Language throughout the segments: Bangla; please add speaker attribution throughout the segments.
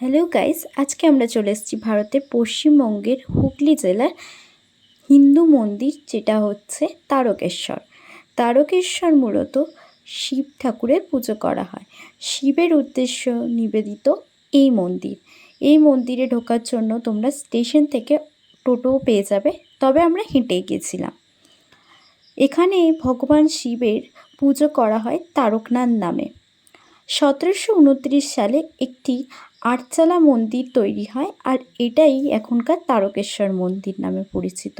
Speaker 1: হ্যালো গাইস আজকে আমরা চলে এসেছি ভারতের পশ্চিমবঙ্গের হুগলি জেলার হিন্দু মন্দির, যেটা হচ্ছে তারকেশ্বর। তারকেশ্বর মূলত শিব ঠাকুরের পুজো করা হয়। শিবের উদ্দেশ্য নিবেদিত এই মন্দির। এই মন্দিরে ঢোকার জন্য তোমরা স্টেশন থেকে টোটোও পেয়ে যাবে, তবে আমরা হেঁটে গেছিলাম। এখানে ভগবান শিবের পুজো করা হয় তারকনাথ নামে। সতেরোশো উনত্রিশ সালে একটি আটচালা মন্দির তৈরি হয় আর এটাই এখনকার তারকেশ্বর মন্দির নামে পরিচিত।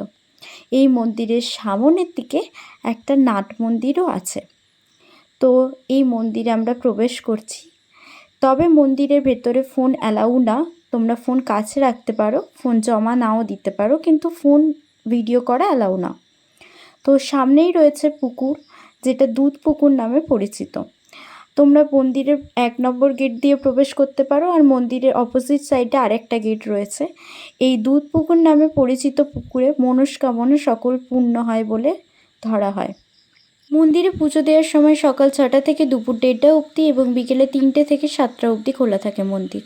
Speaker 1: এই মন্দিরের সামনের দিকে একটা নাট মন্দিরও আছে। তো এই মন্দিরে আমরা প্রবেশ করছি। তবে মন্দিরের ভেতরে ফোন অ্যালাউ না। তোমরা ফোন কাছে রাখতে পারো, ফোন জমা নাও দিতে পারো, কিন্তু ফোন ভিডিও করা অ্যালাউ না। তো সামনেই রয়েছে পুকুর, যেটা দুধ পুকুর নামে পরিচিত। তোমরা মন্দিরের এক নম্বর গেট দিয়ে প্রবেশ করতে পারো আর মন্দিরের অপোজিট সাইডে আরেকটা গেট রয়েছে। এই দুধ পুকুর নামে পরিচিত পুকুরে মনস্কামনা সকল পূর্ণ হয় বলে ধরা হয়। মন্দিরে পুজো দেওয়ার সময় সকাল ছটা থেকে দুপুর দেড়টা অবধি এবং বিকেলে তিনটে থেকে সাতটা অবধি খোলা থাকে মন্দির।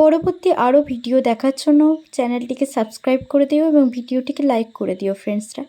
Speaker 1: পরবর্তী আরও ভিডিও দেখার জন্য চ্যানেলটিকে সাবস্ক্রাইব করে দিও এবং ভিডিওটিকে লাইক করে দিও ফ্রেন্ডসরা